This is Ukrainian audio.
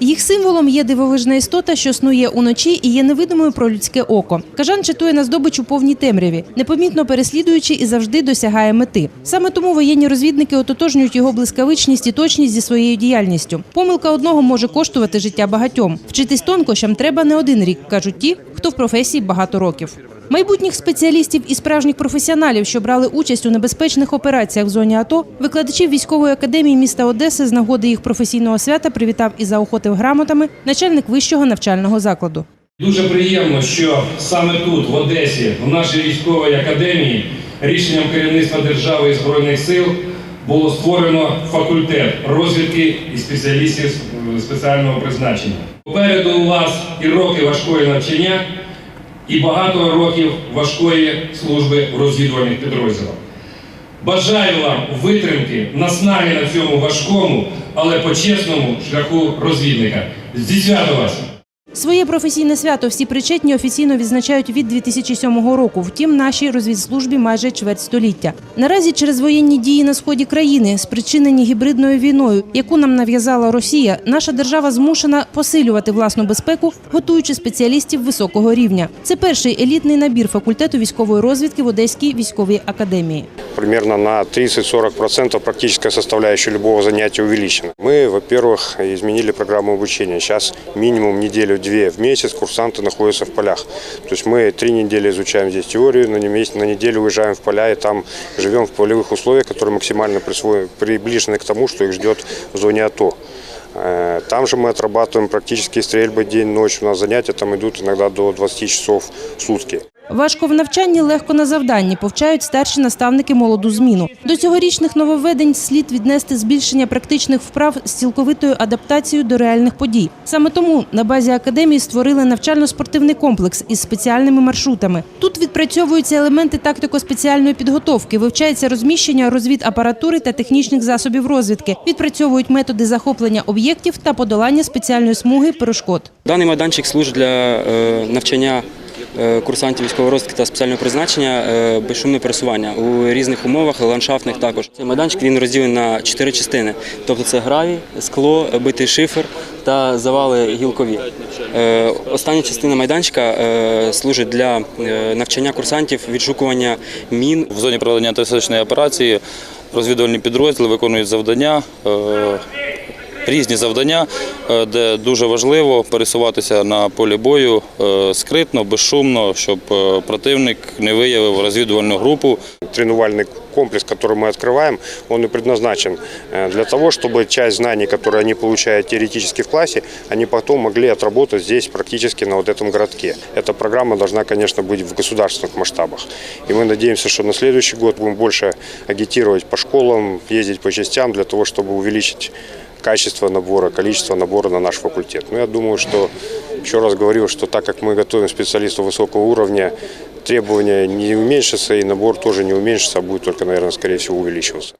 Їх символом є дивовижна істота, що снує уночі і є невидимою про людське око. Кажан читує на здобич у повній темряві, непомітно переслідуючи і завжди досягає мети. Саме тому воєнні розвідники ототожнюють його блискавичність і точність зі своєю діяльністю. Помилка одного може коштувати життя багатьом. Вчитись тонкощам треба не один рік, кажуть ті, хто в професії багато років. Майбутніх спеціалістів і справжніх професіоналів, що брали участь у небезпечних операціях в зоні АТО, викладачів військової академії міста Одеси з нагоди їх професійного свята привітав і заохотив грамотами начальник вищого навчального закладу. Дуже приємно, що саме тут, в Одесі, в нашій військовій академії, рішенням керівництва держави і збройних сил було створено факультет розвідки і спеціалістів спеціального призначення. Попереду у вас і роки важкої навчання, і багато років важкої служби в розвідувальних підрозділах. Бажаю вам витримки, наснаги на цьому важкому, але почесному шляху розвідника. Зі свято вас! Своє професійне свято всі причетні офіційно відзначають від 2007 року. Втім, нашій розвідслужбі майже чверть століття. Наразі через воєнні дії на сході країни, спричинені гібридною війною, яку нам нав'язала Росія, наша держава змушена посилювати власну безпеку, готуючи спеціалістів високого рівня. Це перший елітний набір факультету військової розвідки в Одеській військовій академії. примерно на 30-40% практическая составляющая любого занятия увеличена. Мы, во-первых, изменили программу обучения. Сейчас минимум неделю-две в месяц курсанты находятся в полях. То есть мы три недели изучаем здесь теорию, на немес- на неделю уезжаем в поля и там живем в полевых условиях, которые максимально приближены к тому, что их ждет в зоне АТО. Э, Там же мы отрабатываем практически стрельбы день-ночь. У нас занятия там идут иногда до 20 часов в сутки. Важко в навчанні, легко на завданні, повчають старші наставники молоду зміну. До цьогорічних нововведень слід віднести збільшення практичних вправ з цілковитою адаптацією до реальних подій. Саме тому на базі академії створили навчально-спортивний комплекс із спеціальними маршрутами. Тут відпрацьовуються елементи тактико-спеціальної підготовки, вивчається розміщення розвідапаратури та технічних засобів розвідки, відпрацьовують методи захоплення об'єктів та подолання спеціальної смуги перешкод. Даний майданчик служить для е, навчання курсантів військової розвідки та спеціального призначення е, безшумне пересування у різних умовах, ландшафтних також. Цей майданчик він розділений на чотири частини. Тобто це гравій, скло, битий шифер та завали гілкові. Е, Остання частина майданчика е, служить для е, навчання курсантів відшукування мін В зоні проведення антитерористичної операції розвідувальні підрозділи виконують завдання, е, різні завдання, е, де дуже важливо пересуватися на полі бою е, скритно, безшумно, щоб е, противник не виявив розвідувальну групу. тренувальный комплекс, который мы открываем, он и предназначен э, для того, чтобы часть знаний, которые они получают теоретически в классе, они потом могли отработать здесь практически на вот этом городке. Эта программа должна, конечно, быть в государственных масштабах. И мы надеемся, что на следующий год будем больше агитировать по школам, ездить по частям для того, чтобы увеличить качество набора, количество набора на наш факультет. Но я думаю, что, еще раз говорю, что так как мы готовим специалистов высокого уровня, требования не уменьшатся и набор тоже не уменьшится, а будет только, наверное, скорее всего увеличиваться.